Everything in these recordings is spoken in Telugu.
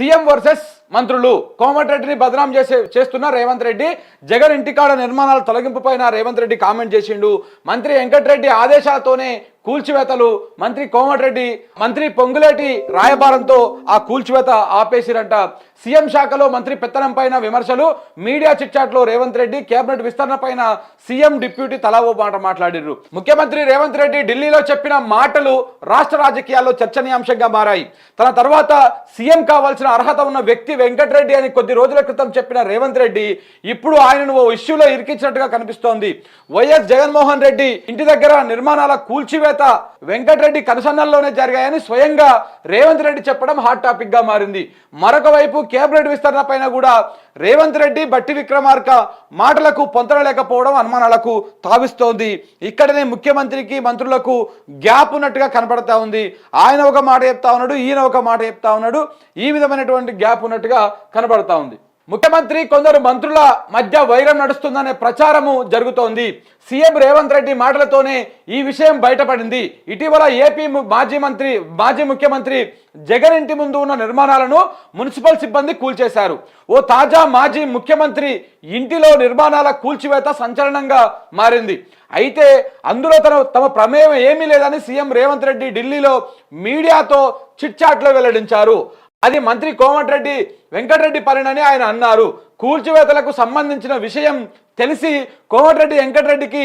సీఎం వర్సెస్ మంత్రులు కోమటిరెడ్డిని బదనాం చేసే చేస్తున్న రేవంత్ రెడ్డి జగన్ ఇంటికాడ నిర్మాణాల తొలగింపుపైన రేవంత్ రెడ్డి కామెంట్ చేసిండు. మంత్రి వెంకటరెడ్డి ఆదేశాలతోనే కూల్చివేతలు మంత్రి కోమటిరెడ్డి మంత్రి పొంగులేటి రాయబారంతో ఆ కూల్చివేత ఆపేసిరంట. సీఎం శాఖలో మంత్రి పెత్తనం పైన విమర్శలు మీడియా చిట్చాట్లో రేవంత్ రెడ్డి కేబినెట్ విస్తరణ పైన సీఎం డిప్యూటీ తలా ఓ మాట మాట్లాడిర్రు. ముఖ్యమంత్రి రేవంత్ రెడ్డి ఢిల్లీలో చెప్పిన మాటలు రాష్ట్ర రాజకీయాల్లో చర్చనీయాంశంగా మారాయి. తన తర్వాత సీఎం కావాల్సిన అర్హత ఉన్న వ్యక్తి వెంకటరెడ్డి అని కొద్ది రోజుల క్రితం చెప్పిన రేవంత్ రెడ్డి ఇప్పుడు ఆయనను ఓ ఇష్యూలో ఇరికించినట్టుగా కనిపిస్తోంది. వైఎస్ జగన్మోహన్ రెడ్డి ఇంటి దగ్గర నిర్మాణాల కూల్చివేత వెంకటరెడ్డి కనుసన్నల్లోనే జరిగాయని స్వయంగా రేవంత్ రెడ్డి చెప్పడం హాట్ టాపిక్గా మారింది. మరొక వైపు కేబినెట్ విస్తరణ పైన కూడా రేవంత్ రెడ్డి బట్టి విక్రమార్క మాటలకు పొంతనలేకపోవడం అనుమానాలకు తావిస్తోంది. ఇక్కడనే ముఖ్యమంత్రికి మంత్రులకు గ్యాప్ ఉన్నట్టుగా కనపడతా ఉంది. ఆయన ఒక మాట చెప్తా ఉన్నాడు ఈయన ఒక మాట చెప్తా ఉన్నాడు. ఈ విధమైనటువంటి గ్యాప్ ఉన్నట్టుగా కనబడతా ఉంది. ముఖ్యమంత్రి కొందరు మంత్రుల మధ్య వైరం నడుస్తుందనే ప్రచారము జరుగుతోంది. సీఎం రేవంత్ రెడ్డి మాటలతోనే ఈ విషయం బయటపడింది. ఇటీవల ఏపీ మాజీ మంత్రి మాజీ ముఖ్యమంత్రి జగన్ ఇంటి ముందు ఉన్న నిర్మాణాలను మున్సిపల్ సిబ్బంది కూల్చేశారు. ఓ తాజా మాజీ ముఖ్యమంత్రి ఇంటిలో నిర్మాణాల కూల్చివేత సంచలనంగా మారింది. అయితే అందులో తన తమ ప్రమేయం ఏమీ లేదని సీఎం రేవంత్ రెడ్డి ఢిల్లీలో మీడియాతో చిట్చాట్లో వెల్లడించారు. అది మంత్రి కోమటిరెడ్డి వెంకటరెడ్డి పనినని ఆయన అన్నారు. కూల్చివేతలకు సంబంధించిన విషయం తెలిసి కోమటిరెడ్డి వెంకటరెడ్డికి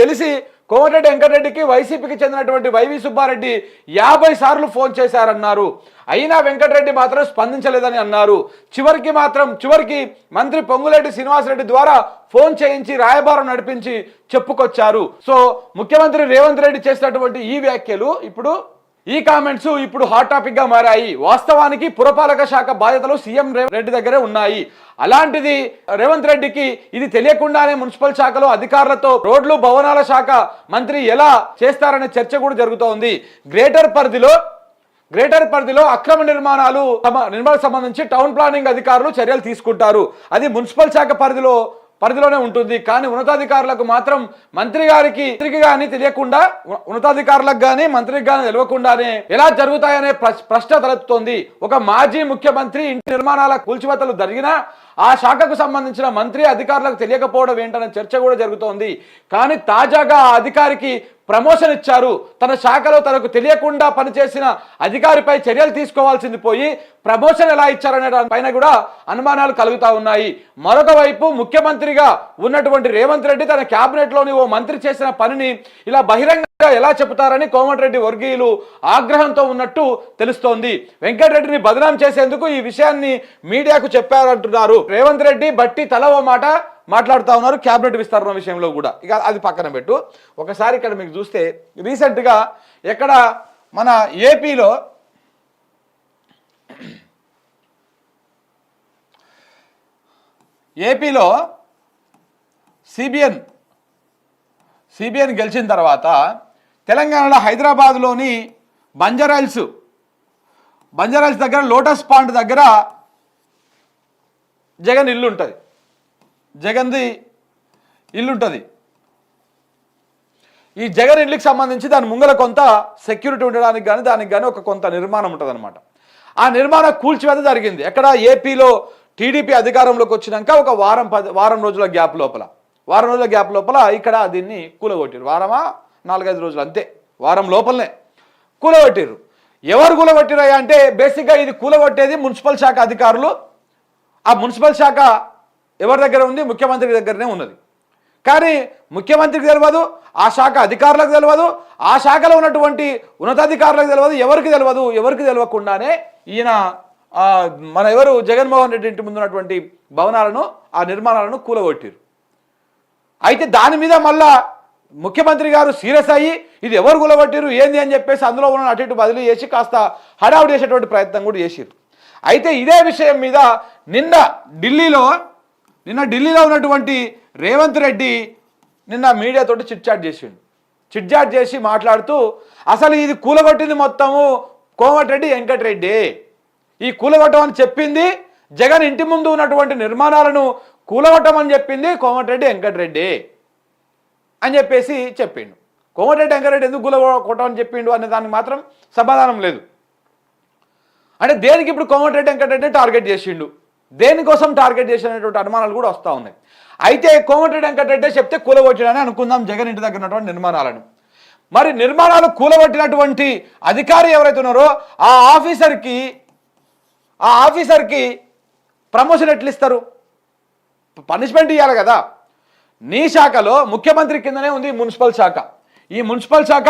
తెలిసి కోమటిరెడ్డి వెంకటరెడ్డికి వైసీపీకి చెందినటువంటి వైవి సుబ్బారెడ్డి యాభై సార్లు ఫోన్ చేశారన్నారు. అయినా వెంకటరెడ్డి మాత్రం స్పందించలేదని అన్నారు. చివరికి మాత్రం చివరికి మంత్రి పొంగులేటి శ్రీనివాసరెడ్డి ద్వారా ఫోన్ చేయించి రాయబారం నడిపించి చెప్పుకొచ్చారు. సో ముఖ్యమంత్రి రేవంత్ రెడ్డి చేసినటువంటి ఈ వ్యాఖ్యలు ఇప్పుడు ఈ కామెంట్స్ ఇప్పుడు హాట్ టాపిక్గా మారాయి. వాస్తవానికి పురపాలక శాఖ బాధ్యతలు సీఎం రెడ్డి దగ్గరే ఉన్నాయి. అలాంటిది రేవంత్ రెడ్డికి ఇది తెలియకుండానే మున్సిపల్ శాఖలో అధికారులతో రోడ్లు భవనాల శాఖ మంత్రి ఎలా చేస్తారనే చర్చ కూడా జరుగుతోంది. గ్రేటర్ పరిధిలో గ్రేటర్ పరిధిలో అక్రమ నిర్మాణాలు తమ సంబంధించి టౌన్ ప్లానింగ్ అధికారులు చర్యలు తీసుకుంటారు. అది మున్సిపల్ శాఖ పరిధిలో పరిధిలోనే ఉంటుంది. కానీ ఉన్నతాధికారులకు మాత్రం మంత్రి గారికి మంత్రికి కానీ తెలియకుండా ఉన్నతాధికారులకు కానీ మంత్రికి కానీ తెలియకుండానే ఎలా జరుగుతాయనే ప్రశ్న తలెత్తుతోంది. ఒక మాజీ ముఖ్యమంత్రి ఇంటి నిర్మాణాల కూల్చివేతలు జరిగినా ఆ శాఖకు సంబంధించిన మంత్రి అధికారులకు తెలియకపోవడం ఏంటనే చర్చ కూడా జరుగుతోంది. కానీ తాజాగా ఆ అధికారికి ప్రమోషన్ ఇచ్చారు. తన శాఖలో తనకు తెలియకుండా పనిచేసిన అధికారిపై చర్యలు తీసుకోవాల్సింది పోయి ప్రమోషన్ ఎలా ఇచ్చారనే దాని పైన కూడా అనుమానాలు కలుగుతా ఉన్నాయి. మరొక వైపు ముఖ్యమంత్రిగా ఉన్నటువంటి రేవంత్ రెడ్డి తన క్యాబినెట్లోని ఓ మంత్రి చేసిన పనిని ఇలా బహిరంగ ఇంకా ఎలా చెబుతారని కోమటిరెడ్డి వర్గీయులు ఆగ్రహంతో ఉన్నట్టు తెలుస్తోంది. వెంకటరెడ్డిని బదనాం చేసేందుకు ఈ విషయాన్ని మీడియాకు చెప్పారంటున్నారు. రేవంత్ రెడ్డి బట్టి తల ఓ మాట మాట్లాడుతూ ఉన్నారు క్యాబినెట్ విస్తరణ విషయంలో కూడా. ఇక అది పక్కన పెట్టు. ఒకసారి ఇక్కడ మీకు చూస్తే రీసెంట్గా ఎక్కడ మన ఏపీలో ఏపీలో సిబిఎన్ సిబిఎన్ గెలిచిన తర్వాత తెలంగాణలో హైదరాబాద్లోని బంజారాయిల్స్ బంజారాయిల్స్ దగ్గర లోటస్ పాండ్ దగ్గర జగన్ ఇల్లు ఉంటుంది. జగన్ది ఇల్లు ఉంటుంది ఈ జగన్ ఇల్లుకి సంబంధించి దాని ముంగల కొంత సెక్యూరిటీ ఉండడానికి కానీ దానికి కానీ ఒక కొంత నిర్మాణం ఉంటుంది ఆ నిర్మాణ కూల్చివేత జరిగింది. ఎక్కడ? ఏపీలో టీడీపీ అధికారంలోకి వచ్చినాక ఒక వారం పది వారం రోజుల గ్యాప్ లోపల. వారం రోజుల గ్యాప్ లోపల ఇక్కడ దీన్ని కూలగొట్టారు. వారమా? నాలుగైదు రోజులు అంతే. వారం లోపలనే. కూలగొట్టారు ఎవరు కూలగొట్టిరయ్యా అంటే బేసిక్గా ఇది కూలగొట్టేది మున్సిపల్ శాఖ అధికారులు. ఆ మున్సిపల్ శాఖ ఎవరి దగ్గర ఉంది? ముఖ్యమంత్రి దగ్గరనే ఉన్నది. కానీ ముఖ్యమంత్రికి తెలియదు ఆ శాఖ అధికారులకు తెలియదు ఆ శాఖలో ఉన్నటువంటి ఉన్నతాధికారులకు తెలియదు ఎవరికి తెలియదు ఎవరికి తెలియకుండానే ఈయన మన ఎవరు? జగన్మోహన్ రెడ్డి ఇంటి ముందు ఉన్నటువంటి భవనాలను ఆ నిర్మాణాలను కూలగొట్టారు అయితే దాని మీద మళ్ళా ముఖ్యమంత్రి గారు సీరియస్ అయ్యి ఇది ఎవరు కూలగొట్టారు ఏంది? అని చెప్పేసి అందులో ఉన్న అటు ఇటు బదిలీ చేసి కాస్త హడావుడి చేసేటువంటి ప్రయత్నం కూడా చేసిరు అయితే ఇదే విషయం మీద నిన్న ఢిల్లీలో నిన్న ఢిల్లీలో ఉన్నటువంటి రేవంత్ రెడ్డి నిన్న మీడియాతోటి చిట్చాట్ చేసిండు. చిట్చాట్ చేసి మాట్లాడుతూ అసలు ఇది కూలగొట్టింది మొత్తము కోమటిరెడ్డి వెంకటరెడ్డి ఈ కూలగొట్టమని చెప్పింది జగన్ ఇంటి ముందు ఉన్నటువంటి నిర్మాణాలను కూలగొట్టమని చెప్పింది కోమటిరెడ్డి వెంకటరెడ్డి అని చెప్పేసి చెప్పిండు. కోమటిరెడ్డి వెంకటరెడ్డి ఎందుకు కూలగొట్టమని చెప్పిండు అనే దానికి మాత్రం సమాధానం లేదు. అంటే దేనికి ఇప్పుడు కోమటిరెడ్డి వెంకటరెడ్డి టార్గెట్ చేసిండు? దేనికోసం టార్గెట్ చేసినటువంటి అనుమానాలు కూడా వస్తూ ఉన్నాయి. అయితే కోమటిరెడ్డి వెంకటరెడ్డి చెప్తే కూలగొట్టాడని అనుకుందాం జగన్ ఇంటి దగ్గర ఉన్నటువంటి నిర్మాణాలను. మరి నిర్మాణాలు కూలగొట్టినటువంటి అధికారి ఎవరైతే ఉన్నారో ఆ ఆఫీసర్కి ఆ ఆఫీసర్కి ప్రమోషన్ ఎట్లు ఇస్తారు పనిష్మెంట్ ఇవ్వాలి కదా. నీ శాఖలో ముఖ్యమంత్రి కిందనే ఉంది మున్సిపల్ శాఖ. ఈ మున్సిపల్ శాఖ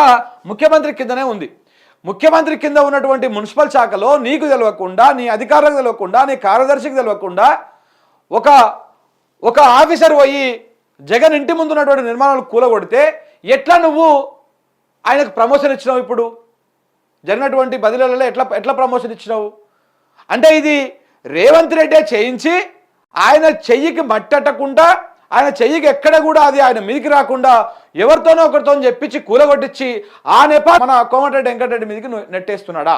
ముఖ్యమంత్రి కిందనే ఉంది. ముఖ్యమంత్రి కింద ఉన్నటువంటి మున్సిపల్ శాఖలో నీకు తెలియకుండా నీ అధికారులకు తెలియకుండా నీ కార్యదర్శికి తెలియకుండా ఒక ఒక ఆఫీసర్ పోయి జగన్ ఇంటి ముందు ఉన్నటువంటి నిర్మాణాలు కూలగొడితే ఎట్లా నువ్వు ఆయనకు ప్రమోషన్ ఇచ్చినావు ఇప్పుడు? జరిగినటువంటి బదిలీలలో ఎట్లా ఎట్లా ప్రమోషన్ ఇచ్చినావు? అంటే ఇది రేవంత్ రెడ్డే చేయించి ఆయన చెయ్యికి మట్టకుండా ఆయన చెయ్యికి ఎక్కడ కూడా అది ఆయన మీదికి రాకుండా ఎవరితోనో ఒకరితో చెప్పించి కూలగొట్టించి ఆ నెప మన కోమటిరెడ్డి వెంకటరెడ్డి మీదకి నెట్టేస్తున్నాడా?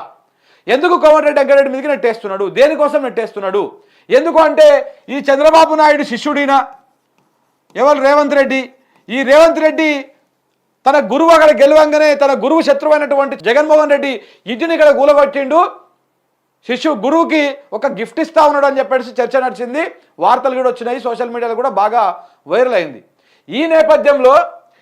ఎందుకు కోమటిరెడ్డి వెంకటరెడ్డి మీదకి నెట్టేస్తున్నాడు? దేనికోసం నెట్టేస్తున్నాడు? ఎందుకు అంటే ఈ చంద్రబాబు నాయుడు శిష్యుడినా? ఎవరు రేవంత్ రెడ్డి? ఈ రేవంత్ రెడ్డి తన గురువు అక్కడ గెలవంగానే తన గురువు శత్రువైనటువంటి జగన్మోహన్ రెడ్డి ఇంటిని ఇక్కడ కూలగొట్టిండు. శిశు గురువుకి ఒక గిఫ్ట్ ఇస్తా ఉన్నాడు అని చెప్పేసి చర్చ నడిచింది. వార్తలు కూడా వచ్చినాయి సోషల్ మీడియాలో కూడా బాగా వైరల్ అయింది. ఈ నేపథ్యంలో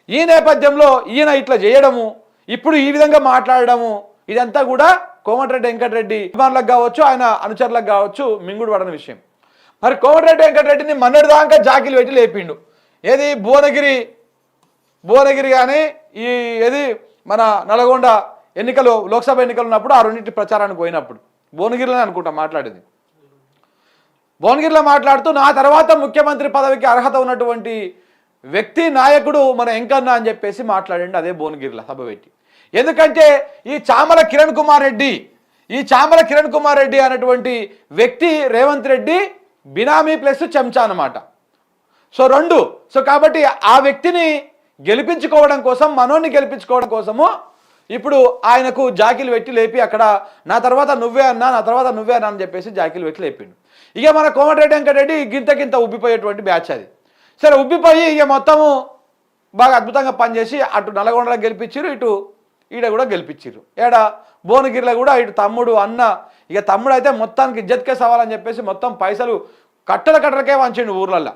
ఈ నేపథ్యంలో ఈయన ఇట్లా చేయడము ఇప్పుడు ఈ విధంగా మాట్లాడడము ఇదంతా కూడా కోమటిరెడ్డి వెంకటరెడ్డి అభిమానులకు కావచ్చు ఆయన అనుచరులకు కావచ్చు మింగుడు పడని విషయం. మరి కోమటిరెడ్డి వెంకటరెడ్డిని మొన్నటి దాకా జాకిలు పెట్టి లేపిండు. ఏది భువనగిరి భువనగిరి కానీ ఈ ఏది మన నల్గొండ ఎన్నికలు లోక్సభ ఎన్నికలు ఉన్నప్పుడు ఆ రెండింటి ప్రచారానికి పోయినప్పుడు. భువనగిరిలోనే అనుకుంటా మాట్లాడేది. భువనగిరిలో మాట్లాడుతూ నా తర్వాత ముఖ్యమంత్రి పదవికి అర్హత ఉన్నటువంటి వ్యక్తి నాయకుడు మన ఎంకన్నా అని చెప్పేసి మాట్లాడండి అదే భువనగిరిలో సభ పెట్టి. ఎందుకంటే ఈ చామల కిరణ్ కుమార్ రెడ్డి ఈ చామల కిరణ్ కుమార్ రెడ్డి అనేటువంటి వ్యక్తి రేవంత్ రెడ్డి బినామీ ప్లస్ చెంచా అన్నమాట. సో రెండు సో కాబట్టి ఆ వ్యక్తిని గెలిపించుకోవడం కోసం మనోని గెలిపించుకోవడం కోసము ఇప్పుడు ఆయనకు జాకిలు పెట్టి లేపి అక్కడ నా తర్వాత నువ్వే అన్నా నా తర్వాత నువ్వే అన్నా అని చెప్పేసి జాకిలు పెట్టి లేపిండు. ఇక మన కోమటిరెడ్డి వెంకటరెడ్డి గింత గింత ఉబ్బిపోయేటువంటి బ్యాచ్ అది. సరే ఉబ్బిపోయి ఇక మొత్తము బాగా అద్భుతంగా పనిచేసి అటు నల్గొండలో గెలిపించారు ఇటు ఈడ కూడా గెలిపించారు ఏడ? భువనగిరిలో కూడా ఇటు తమ్ముడు అన్న ఇక తమ్ముడు అయితే మొత్తానికి ఇజ్జత్కే సవాలని చెప్పేసి మొత్తం పైసలు కట్టల కట్టలకే వంచిండు ఊర్లల్లో.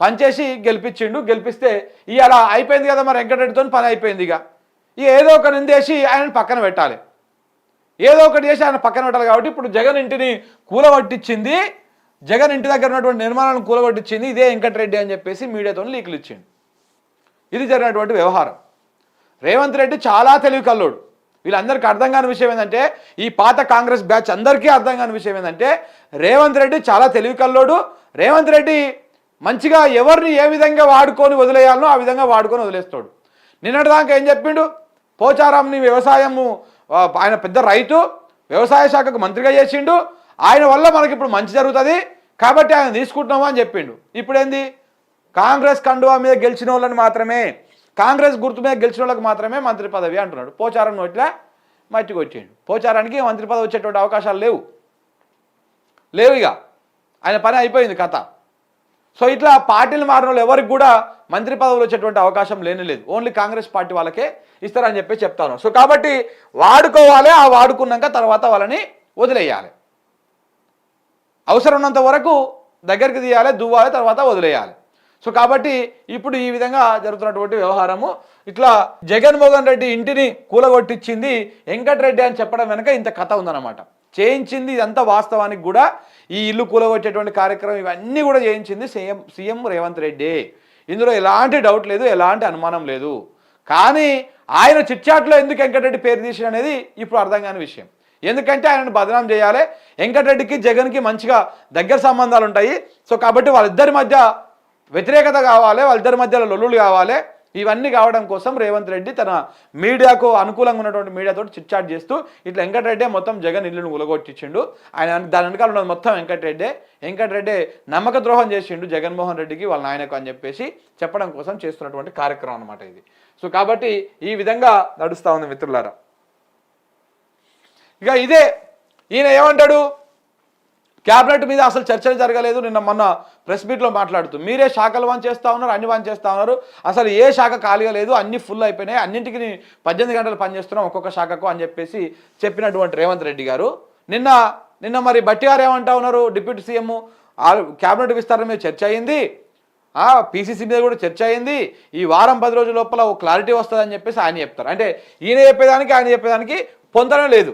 పనిచేసి గెలిపించిండు గెలిపిస్తే ఇవాళ అయిపోయింది కదా మరి వెంకటరెడ్డితో పని అయిపోయింది ఇక. ఇక ఏదో ఒక నిందేసి ఆయనను పక్కన పెట్టాలి. ఏదో ఒకటి చేసి ఆయన పక్కన పెట్టాలి కాబట్టి ఇప్పుడు జగన్ ఇంటిని కూలబట్టించింది జగన్ ఇంటి దగ్గర ఉన్నటువంటి నిర్మాణాలను కూలబట్టించింది ఇదే వెంకటరెడ్డి అని చెప్పేసి మీడియాతో లీకులు ఇచ్చిండు. ఇది జరిగినటువంటి వ్యవహారం. రేవంత్ రెడ్డి చాలా తెలివి కల్లోడు. వీళ్ళందరికీ అర్థం కాని విషయం ఏంటంటే ఈ పాత కాంగ్రెస్ బ్యాచ్ అందరికీ అర్థం కాని విషయం ఏంటంటే రేవంత్ రెడ్డి చాలా తెలివి కల్లోడు. రేవంత్ రెడ్డి మంచిగా ఎవరిని ఏ విధంగా వాడుకొని వదిలేయాలనో ఆ విధంగా వాడుకొని వదిలేస్తాడు. నిన్నటిదాకా ఏం చెప్పిండు? పోచారాంని వ్యవసాయము ఆయన పెద్ద రైతు వ్యవసాయ శాఖకు మంత్రిగా చేసిండు. ఆయన వల్ల మనకి ఇప్పుడు మంచి జరుగుతుంది. కాబట్టి ఆయన తీసుకుంటున్నాము అని చెప్పిండు. ఇప్పుడేంది? కాంగ్రెస్ కండువా మీద గెలిచిన వాళ్ళని మాత్రమే కాంగ్రెస్ గుర్తు మీద గెలిచిన వాళ్ళకి మాత్రమే మంత్రి పదవి అంటున్నాడు. పోచారం నోట్ల మట్టికి వచ్చిండు. పోచారానికి మంత్రి పదవి వచ్చేటువంటి అవకాశాలు లేవు. లేవు ఇక. ఆయన పని అయిపోయింది కథ. సో ఇట్లా పార్టీలు మారిన వాళ్ళు ఎవరికి కూడా మంత్రి పదవులు వచ్చేటువంటి అవకాశం లేని లేదు. ఓన్లీ కాంగ్రెస్ పార్టీ వాళ్ళకే ఇస్తారని చెప్పి చెప్తాను. సో కాబట్టి వాడుకోవాలి ఆ వాడుకున్నాక తర్వాత వాళ్ళని వదిలేయాలి. అవసరం ఉన్నంత వరకు దగ్గరికి తీయాలి దువ్వాలి తర్వాత వదిలేయాలి. సో కాబట్టి ఇప్పుడు ఈ విధంగా జరుగుతున్నటువంటి వ్యవహారము ఇట్లా జగన్మోహన్ రెడ్డి ఇంటిని కూలగొట్టించింది వెంకటరెడ్డి అని చెప్పడం వెనక ఇంత కథ ఉందన్నమాట. చేయించింది ఇదంతా వాస్తవానికి కూడా ఈ ఇల్లు కూలగొచ్చేటువంటి కార్యక్రమం ఇవన్నీ కూడా చేయించింది సీఎం సీఎం రేవంత్ రెడ్డి. ఇందులో ఎలాంటి డౌట్ లేదు ఎలాంటి అనుమానం లేదు. కానీ ఆయన చిట్చాట్లో ఎందుకు వెంకటరెడ్డి పేరు తీసిన అనేది ఇప్పుడు అర్థం కాని విషయం. ఎందుకంటే ఆయనను బదనాం చేయాలి. వెంకటరెడ్డికి జగన్కి మంచిగా దగ్గర సంబంధాలు ఉంటాయి. సో కాబట్టి వాళ్ళిద్దరి మధ్య వ్యతిరేకత కావాలి వాళ్ళిద్దరి మధ్యలో లొల్లులు కావాలి. ఇవన్నీ కావడం కోసం రేవంత్ రెడ్డి తన మీడియాకు అనుకూలంగా ఉన్నటువంటి మీడియాతో చిట్చాట్ చేస్తూ ఇట్లా వెంకటరెడ్డి మొత్తం జగన్ ఇల్లును ఉలగొట్టించిండు ఆయన దాని వెనకాల ఉన్నది మొత్తం వెంకటరెడ్డి. వెంకటరెడ్డి నమ్మక ద్రోహం చేసిండు జగన్మోహన్ రెడ్డికి వాళ్ళ నాయనకు అని చెప్పేసి చెప్పడం కోసం చేస్తున్నటువంటి కార్యక్రమం అనమాట ఇది. సో కాబట్టి ఈ విధంగా నడుస్తూ ఉంది మిత్రులారా. ఇక ఇదే ఈయన ఏమంటాడు? క్యాబినెట్ మీద అసలు చర్చలు జరగలేదు. నిన్న మొన్న ప్రెస్ మీట్లో మాట్లాడుతూ మీరే శాఖలు వన్ చేస్తూ ఉన్నారు అన్ని వన్ చేస్తూ ఉన్నారు. అసలు ఏ శాఖ ఖాళీగా లేదు అన్ని ఫుల్ అయిపోయినాయి. అన్నింటికి పద్దెనిమిది గంటలు పనిచేస్తున్నాం ఒక్కొక్క శాఖకు అని చెప్పేసి చెప్పినటువంటి రేవంత్ రెడ్డి గారు. నిన్న నిన్న మరి బట్టి గారు ఏమంటా ఉన్నారు? డిప్యూటీ సీఎం క్యాబినెట్ విస్తరణ మీద చర్చ అయింది. పీసీసీ మీద కూడా చర్చ అయింది. ఈ వారం పది రోజుల లోపల ఓ క్లారిటీ వస్తుందని చెప్పేసి ఆయన చెప్తారు. అంటే ఈయన చెప్పేదానికి ఆయన చెప్పేదానికి పొందడం లేదు.